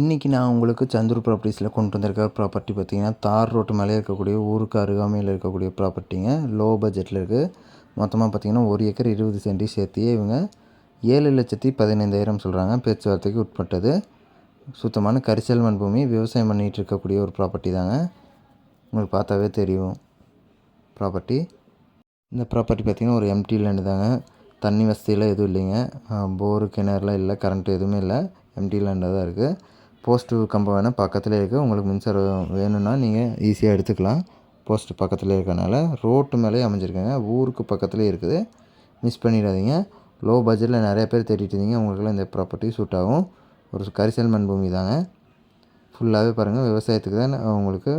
இன்றைக்கி நான் உங்களுக்கு சந்தூர் ப்ராப்பர்ட்டிஸில் கொண்டு வந்திருக்க ப்ராப்பர்ட்டி பார்த்திங்கன்னா தார் ரோட்டு மேலே இருக்கக்கூடிய ஊருக்கு அருகாமையில் இருக்கக்கூடிய ப்ராப்பர்ட்டிங்க லோ பட்ஜெட்டில் இருக்குது மொத்தமாக பார்த்திங்கன்னா ஒரு ஏக்கர் இருபது சென்டி சேர்த்தியே இவங்க ஏழு லட்சத்தி பதினைந்தாயிரம் சொல்கிறாங்க பேச்சுவார்த்தைக்கு உட்பட்டது. சுத்தமான கரிசல் மண் பூமி விவசாயம் பண்ணிகிட்டு இருக்கக்கூடிய ஒரு ப்ராப்பர்ட்டி தாங்க. உங்களுக்கு பார்த்தாவே தெரியும் ப்ராப்பர்ட்டி இந்த ப்ராப்பர்ட்டி பார்த்திங்கன்னா ஒரு எம்டி லேண்டு தாங்க. தண்ணி வசதியெலாம் எதுவும் இல்லைங்க. போரு கிணறுலாம் இல்லை கரண்ட்டு எதுவுமே இல்லை. எம்டி லேண்டாக தான் இருக்குது போஸ்ட்டு கம்பம் வேணால் பக்கத்தில் இருக்குது உங்களுக்கு மின்சாரம் வேணும்னா நீங்கள் ஈஸியாக எடுத்துக்கலாம். போஸ்ட்டு பக்கத்துலேயே இருக்கனால ரோட்டு மேலேயே அமைஞ்சிருக்குங்க. ஊருக்கு பக்கத்துலேயே இருக்குது. மிஸ் பண்ணிடாதீங்க. லோ பட்ஜெட்டில் நிறைய பேர் தேடிட்டு இருந்தீங்க. உங்களுக்குலாம் இந்த ப்ராப்பர்ட்டி சூட் ஆகும். ஒரு கரிசல் மண் பூமி தாங்க. ஃபுல்லாகவே பாருங்கள் விவசாயத்துக்கு தான் உங்களுக்கு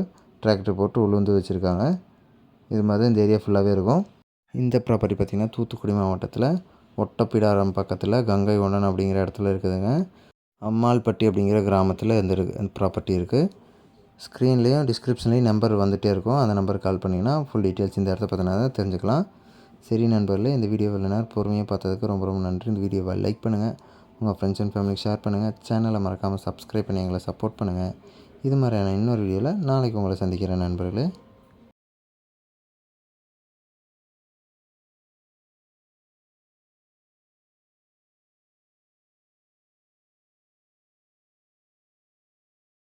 டிராக்டர் போட்டு உளுந்து வச்சுருக்காங்க. இது மாதிரி தான் இந்த ஏரியா ஃபுல்லாகவே இருக்கும். இந்த ப்ராப்பர்ட்டி பார்த்திங்கன்னா தூத்துக்குடி மாவட்டத்தில் ஒட்டப்பிடாரம் பக்கத்தில் கங்கை ஒன்னன் அப்படிங்கிற இடத்துல இருக்குதுங்க. அம்மாள்பட்டி அப்படிங்கிற கிராமத்தில் இந்த ப்ராப்பர்ட்டி இருக்குது ஸ்க்ரீன்லேயும் டிஸ்கிரிப்ஷன்லேயும் நம்பர் வந்துகிட்டே இருக்கும். அந்த நம்பருக்கு கால் பண்ணிங்கன்னா ஃபுல் டீட்டெயில்ஸ் இந்த இடத்த பற்றினா தான் தெரிஞ்சுக்கலாம். சரி நண்பர்களே இந்த வீடியோவில் நேரம் பொறுமையாக பார்த்ததுக்கு ரொம்ப ரொம்ப நன்றி. இந்த வீடியோவை லைக் பண்ணுங்கள் உங்கள் ஃப்ரெண்ட்ஸ் அண்ட் ஃபேமிலிக்கு ஷேர் பண்ணுங்கள் சேனலை மறக்காமல் சப்ஸ்கிரைப் பண்ணி எங்களை சப்போர்ட் பண்ணுங்கள் இது மாதிரியான இன்னொரு வீடியோவில் நாளைக்கு உங்களை சந்திக்கிறேன் நண்பர்களே.